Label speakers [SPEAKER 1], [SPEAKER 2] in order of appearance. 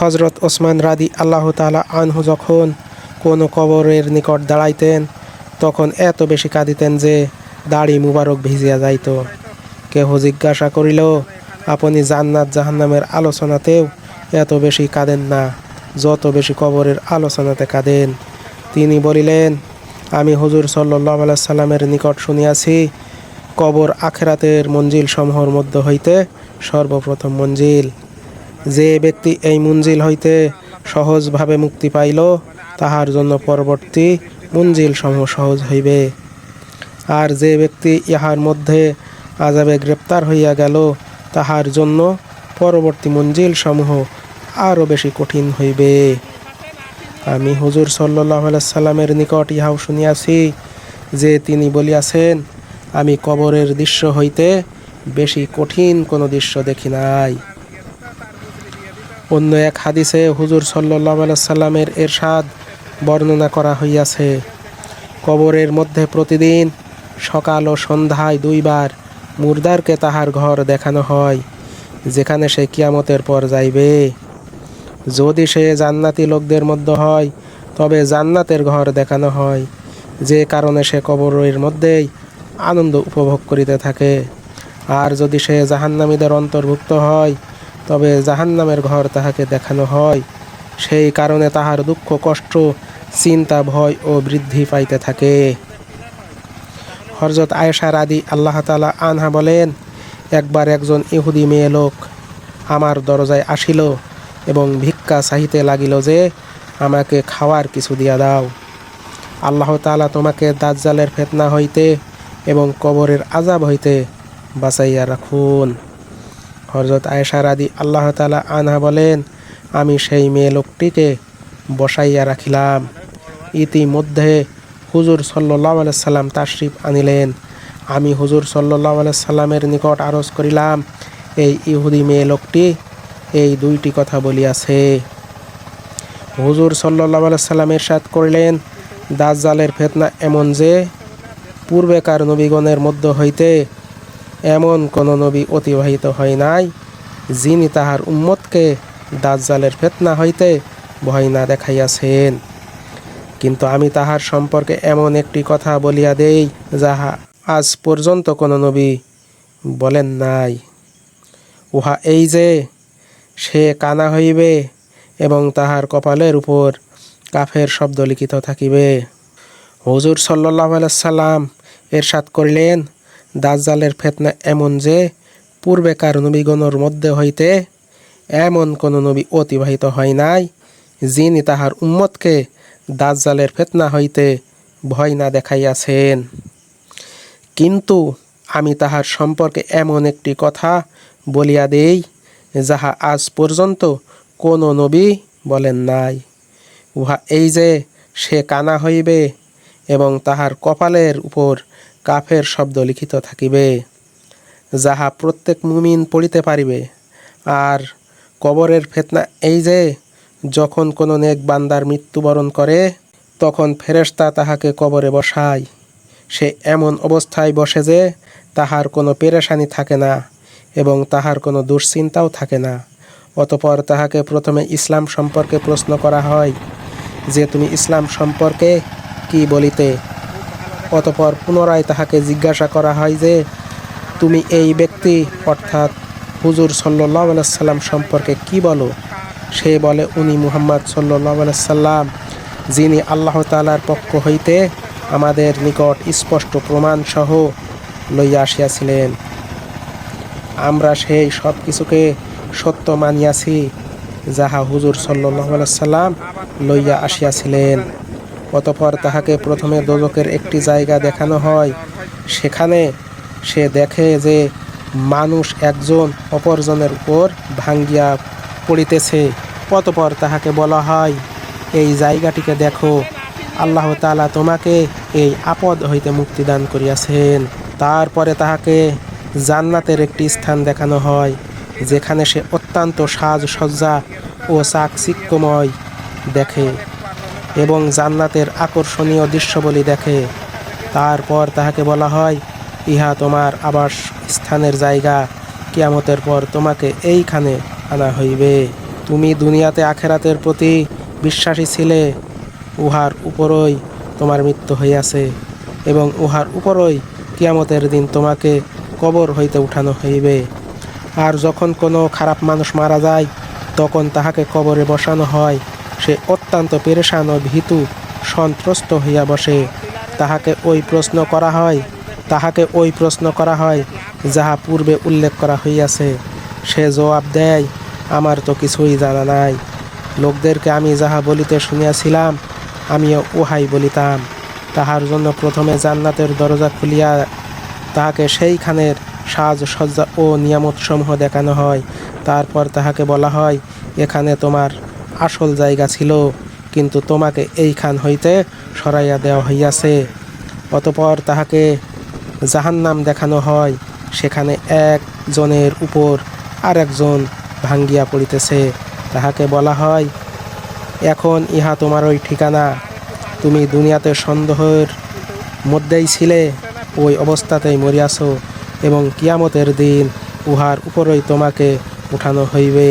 [SPEAKER 1] হজরত ওসমান রাদি আল্লাহ তালা আনহু যখন কোনো কবরের নিকট দাঁড়াইতেন, তখন এত বেশি কাঁদিতেন যে দাড়ি মুবারক ভিজিয়া যাইত। কেহ জিজ্ঞাসা করিল, আপনি জান্নাত জাহান্নামের আলোচনাতেও এত বেশি কাঁদেন না? যত বেশি কবরের আলোচনাতে কাঁদেন। তিনি বলিলেন, আমি হুজুর সাল্লাহ সাল্লামের নিকট শুনিয়াছি, কবর আখেরাতের মঞ্জিল সমূহর মধ্য হইতে সর্বপ্রথম মঞ্জিল। যে ব্যক্তি এই মঞ্জিল হইতে সহজভাবে মুক্তি পাইল, তাহার জন্য পরবর্তী মঞ্জিল সমূহ সহজ হইবে। আর যে ব্যক্তি ইহার মধ্যে আজাবে গ্রেপ্তার হইয়া গেল, তাহার জন্য পরবর্তী মঞ্জিল সমূহ আরও বেশি কঠিন হইবে। আমি হুজুর সাল্লাহ সাল্লামের নিকট ইহাও শুনিয়াছি যে তিনি বলিয়াছেন, আমি কবরের দৃশ্য হইতে বেশি কঠিন কোনো দৃশ্য দেখি নাই। অন্য এক হাদিসে হুজুর সাল্লাহ সাল্লামের এরশাদ বর্ণনা করা হইয়াছে। কবরের মধ্যে প্রতিদিন সকাল ও সন্ধ্যায় দুইবার মুর্দারকে তাহার ঘর দেখানো হয়, যেখানে সে কিয়ামতের পর যাইবে। যদি সে জান্নাতি লোকদের মধ্যে হয়, তবে জান্নাতের ঘর দেখানো হয়, যে কারণে সে কবরের মধ্যেই আনন্দ উপভোগ করিতে থাকে। আর যদি সে জাহান্নামীদের অন্তর্ভুক্ত হয় তবে জাহান্নামের ঘর তাহাকে দেখানো হয়। সেই কারণে তাহার দুঃখ, কষ্ট, চিন্তা, ভয় ও বৃদ্ধি পাইতে থাকে। হরজত আয়েশার আদি আল্লাহ তালা আনহা বলেন, একবার একজন ইহুদি মেয়ে লোক আমার দরজায় আসিল এবং ভিক্ষা চাহিতে লাগিল যে, আমাকে খাওয়ার কিছু দিয়া দাও। আল্লাহ তালা তোমাকে দাজ্জালের ফেতনা হইতে এবং কবরের আজাব হইতে বাঁচাইয়া রাখুন। হরজত আয়েশার আদি আল্লাহ তালা আনহা বলেন, আমি সেই মেয়ে লোকটিকে বসাইয়া রাখিলাম। ইতিমধ্যে হুজুর সাল্লাহ সাল্লাম তাশরিফ আনিলেন। আমি হুজুর সাল্লাহ সাল্লামের নিকট আরজ করিলাম, এই ইহুদি মেয়ে লোকটি এই দুইটি কথা বলিয়াছে। হুজুর সাল্লাহ সাল্লাম এরশাদ করিলেন, দাজ্জালের ফেতনা এমন যে, পূর্বেকার নবীগণের মধ্য হইতে এমন কোন নবী অতিবাহিত হয় নাই, যিনি তাহার উম্মতকে দাজ্জালের ফেতনা হইতে ভয় না দেখাইয়াছেন। কিন্তু আমি তাহার সম্পর্কে এমন একটি কথা বলিয়া দেই, যাহা আজ পর্যন্ত কোনো নবী বলেন নাই। উহা এই যে, সে কানা হইবে এবং তাহার কপালের উপর কাফের শব্দ লিখিত থাকিবে। হুজুর সাল্লাহ সাল্লাম এরশাদ করিলেন দাজ্জালের ফেতনা এমন যে, পূর্বেকার নবীগণের মধ্যে হইতে এমন কোন নবী অতিবাহিত হয় নাই, যিনি তাহার উম্মতকে দাজ্জালের ফেতনা হইতে ভয় না দেখাইয়াছেন। কিন্তু আমি তাহার সম্পর্কে এমন একটি কথা বলিয়া দেই, যাহা আজ পর্যন্ত কোনো নবী বলেন নাই। উহা এই যে, সে কানা হইবে এবং তাহার কপালের উপর কাফের শব্দ লিখিত থাকিবে, যাহা প্রত্যেক মুমিন পড়িতে পারিবে। আর কবরের ফেতনা এই যে, যখন কোনো নেক বান্দার মৃত্যুবরণ করে, তখন ফেরেশতা তাহাকে কবরে বসায়। সে এমন অবস্থায় বসে যে, তাহার কোনো পেরেশানি থাকে না এবং তাহার কোনো দুশ্চিন্তাও থাকে না। অতপর তাহাকে প্রথমে ইসলাম সম্পর্কে প্রশ্ন করা হয়, যে, তুমি ইসলাম সম্পর্কে কি বলিতে অতপর পুনরায় তাহাকে জিজ্ঞাসা করা হয় যে, তুমি এই ব্যক্তি? অর্থাৎ হুজুর সাল্লাহ সাল্লাম সম্পর্কে কি বলো? সে বলে, উনি মুহাম্মদ সাল্লাহ সাল্লাম যিনি আল্লাহ তালার পক্ষ হইতে আমাদের নিকট স্পষ্ট প্রমাণ সহ লইয়া আসিয়াছিলেন। আমরা সেই সব কিছুকে সত্য মানিয়াছি, যাহা হুজুর সাল্লাহ সাল্লাম লইয়া আসিয়াছিলেন। অতপর তাহাকে প্রথমে দোজকের একটি জায়গা দেখানো হয়। সেখানে সে দেখে যে মানুষ একজন অপরজনের উপর ভাঙ্গিয়া পড়িতেছে। অতপর তাহাকে বলা হয়, এই জায়গাটিকে দেখো। আল্লাহ তালা তোমাকে এই আপদ হইতে মুক্তি দান করিয়াছেন। তারপরে তাহাকে জান্নাতের একটি স্থান দেখানো হয়, যেখানে সে অত্যন্ত সাজসজ্জা ও চাকচিক্যময় দেখে। এবং জান্নাতের আকর্ষণীয় দৃশ্যবলী দেখে। তারপর তাহাকে বলা হয়, ইহা তোমার আবাস স্থানের জায়গা। কিয়ামতের পর তোমাকে এইখানে আনা হইবে। তুমি দুনিয়াতে আখেরাতের প্রতি বিশ্বাসী ছিলে। উহার উপরই তোমার মৃত্যু হইয়াছে এবং উহার উপরই কিয়ামতের দিন তোমাকে কবর হইতে উঠানো হইবে। আর যখন কোনো খারাপ মানুষ মারা যায়, তখন তাহাকে কবরে বসানো হয়। সে অত্যন্ত পেরেশান ও ভীতু, সন্ত্রস্ত হইয়া বসে। তাহাকে ওই প্রশ্ন করা হয়, তাহাকে ওই প্রশ্ন করা হয়, যাহা পূর্বে উল্লেখ করা হইয়াছে। সে জবাব দেয়, আমার তো কিছুই জানা নাই। লোকদেরকে আমি যাহা বলিতে শুনিয়াছিলাম, আমিও উহাই বলিতাম। তাহার জন্য প্রথমে জান্নাতের দরজা খুলিয়া তাহাকে সেইখানের সাজসজ্জা ও নিয়ামতসমূহ দেখানো হয়। তারপর তাহাকে বলা হয়, এখানে তোমার আসল জায়গা ছিল, কিন্তু তোমাকে এইখান হইতে সরাইয়া দেওয়া হইয়াছে। অতপর তাহাকে জাহান্নাম দেখানো হয়, সেখানে একজনের উপর আর একজন ভাঙ্গিয়া পড়িতেছে। তাহাকে বলা হয়, এখন ইহা তোমার ওই ঠিকানা। তুমি দুনিয়াতে সন্দেহের মধ্যেই ছিলে, ওই অবস্থাতেই মরিয়াছ এবং কিয়ামতের দিন উহার উপরই তোমাকে উঠানো হইবে।